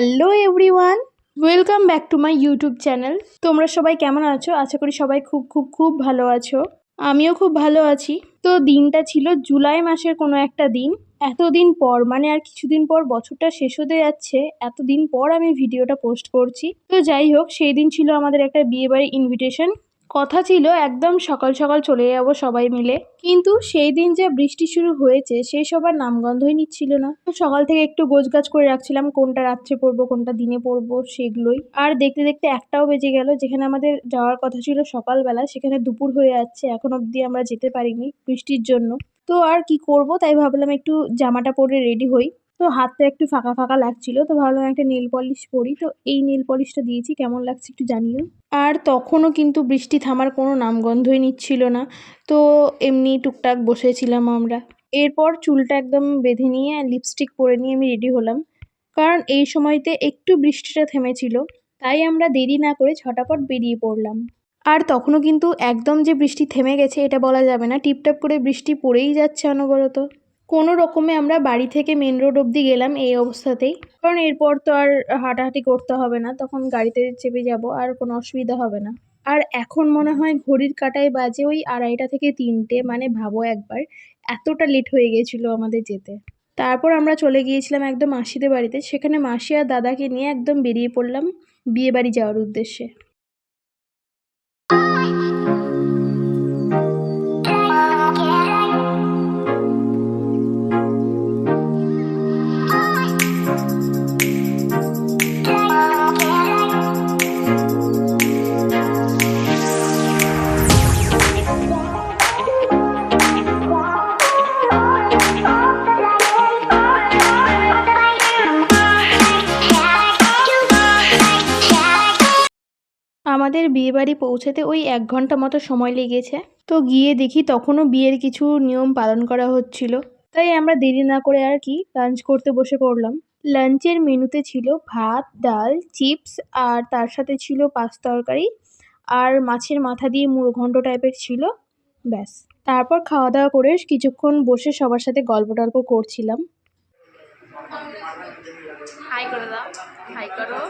Hello everyone, welcome back to my YouTube channel. তোমরা সবাই কেমন আছো? আশা করি সবাই খুব খুব খুব ভালো আছো। আমিও খুব ভালো আছি। তো দিনটা ছিল জুলাই মাসের কোনো একটা দিন। এতদিন পর মানে আর কিছুদিন পর বছরটা শেষ হতে যাচ্ছে, এতদিন পর আমি ভিডিওটা পোস্ট করছি। তো যাই হোক, সেই দিন ছিল আমাদের একটা বিয়েবাড়ি ইনভিটেশন কথা ছিল, একদম সকাল সকাল চলে যাব সবাই মিলে। কিন্তু সেই দিন যে বৃষ্টি শুরু হয়েছে সেই সবার নামগন্ধই নিচ্ছিল না। সকাল থেকে একটু গোছগাছ করে রাখছিলাম, কোনটা রাত্রে পরবো কোনটা দিনে পরবো সেগুলোই। আর দেখতে দেখতে একটাও বেজে গেল, যেখানে আমাদের যাওয়ার কথা ছিল সকালবেলা, সেখানে দুপুর হয়ে যাচ্ছে, এখন অবধি আমরা যেতে পারিনি বৃষ্টির জন্য। তো আর কি করব, তাই ভাবলাম একটু জামাটা পরে রেডি হই। তো হাতটা একটু ফাঁকা ফাঁকা লাগছিল, তো ভাবলাম একটা নেল পলিশ পরি। তো এই নেল পলিশটা দিয়েছি, কেমন লাগছে একটু জানিও। আর তখনও কিন্তু বৃষ্টি থামার কোনো নামগন্ধই নিচ্ছিল না। তো এমনি টুকটাক বসেছিলাম আমরা। এরপর চুলটা একদম বেঁধে নিয়ে লিপস্টিক পরে নিয়ে আমি রেডি হলাম। কারণ এই সময়তে একটু বৃষ্টিটা থেমেছিল, তাই আমরা দেরি না করে ছটাপট বেরিয়ে পড়লাম। আর তখনও কিন্তু একদম যে বৃষ্টি থেমে গেছে, এটা বলা যাবে না। টিপটাপ করে বৃষ্টি পড়েই যাচ্ছে অনবরত। কোনো রকমে আমরা বাড়ি থেকে মেন রোড অবধি গেলাম এই অবস্থাতেই। কারণ এরপর তো আর হাঁটাহাঁটি করতে হবে না, তখন গাড়িতে চেপে যাব আর কোনো অসুবিধা হবে না। আর এখন মনে হয় ঘড়ির কাঁটায় বাজে ওই আড়াইটা থেকে তিনটে মানে ভাবো একবার, এতটা লেট হয়ে গিয়েছিল আমাদের যেতে। তারপর আমরা চলে গিয়েছিলাম একদম মাসিদের বাড়িতে, সেখানে মাসি আর দাদাকে নিয়ে একদম বেরিয়ে পড়লাম বিয়ে বাড়ি যাওয়ার উদ্দেশ্যে। আমাদের বিয়েবাড়ি পৌঁছাতে ওই এক ঘণ্টা মতো সময় লেগেছে। তো গিয়ে দেখি তখনও বিয়ের কিছু নিয়ম পালন করা হচ্ছিল। তাই আমরা দেরি না করে আর কি লাঞ্চ করতে বসে পড়লাম। লাঞ্চের মেনুতে ছিল ভাত, ডাল, চিপস আর তার সাথে ছিল পাঁচ তরকারি আর মাছের মাথা দিয়ে মুড়োঘণ্ট টাইপের ছিল। ব্যাস। তারপর খাওয়া দাওয়া করে কিছুক্ষণ বসে সবার সাথে গল্প টল্প করছিলাম। হাই করে দাও হাই করো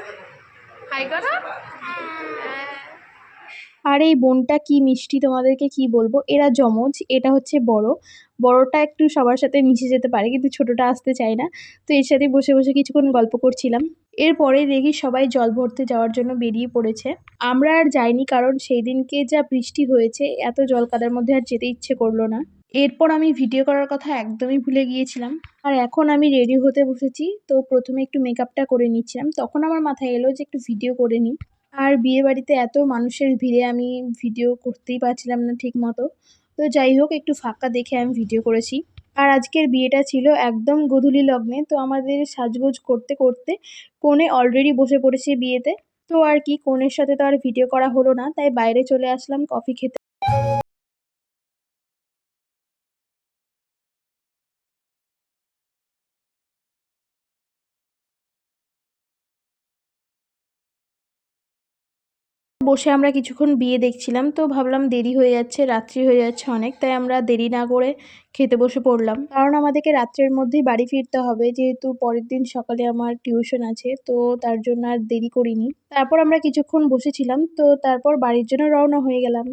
আর, এই বোনটা কি মিষ্টি, তোমাদেরকে কি বলব? এরা যমজ, এটা হচ্ছে বড়। বড়টা একটু সবার সাথে মিশে যেতে পারে, কিন্তু ছোটটা আসতে চায় না। তো এর সাথে বসে বসে কিছুক্ষণ গল্প করছিলাম। এরপরে দেখি সবাই জল ভরতে যাওয়ার জন্য বেরিয়ে পড়েছে। আমরা আর যাইনি, কারণ সেই দিনকে যা বৃষ্টি হয়েছে, এত জল কাদার মধ্যে আর যেতে ইচ্ছে করল না। এরপর আমি ভিডিও করার কথা একদমই ভুলে গিয়েছিলাম। আর এখন আমি রেডি হতে বসেছি, তো প্রথমে একটু মেকআপটা করে নিচ্ছিলাম। তখন আমার মাথায় এলো যে একটু ভিডিও করে নিই। আর বিয়ে বাড়িতে এত মানুষের ভিড়ে আমি ভিডিও করতেই পারছিলাম না ঠিক মতো তো যাই হোক, একটু ফাঁকা দেখে আমি ভিডিও করেছি। আর আজকের বিয়েটা ছিল একদম গোধূলি লগ্নে, তো আমাদের সাজগোজ করতে করতে কোণে অলরেডি বসে পড়েছে বিয়েতে। তো আর কি, কোণের সাথে তো আর ভিডিও করা হলো না, তাই বাইরে চলে আসলাম কফি খেতে। বসে আমরা কিছুক্ষণ বিয়ে দেখছিলাম, তো ভাবলাম দেরি হয়ে যাচ্ছে, রাত্রি হয়ে যাচ্ছে অনেক, তাই আমরা দেরি না করে খেতে বসে পড়লাম। কারণ আমাদেরকে রাত্রের মধ্যেই বাড়ি ফিরতে হবে, যেহেতু পরের দিন সকালে আমার টিউশন আছে, তো তার জন্য আর দেরি করিনি। তারপর আমরা কিছুক্ষণ বসেছিলাম, তো তারপর বাড়ির জন্য রওনা হয়ে গেলাম।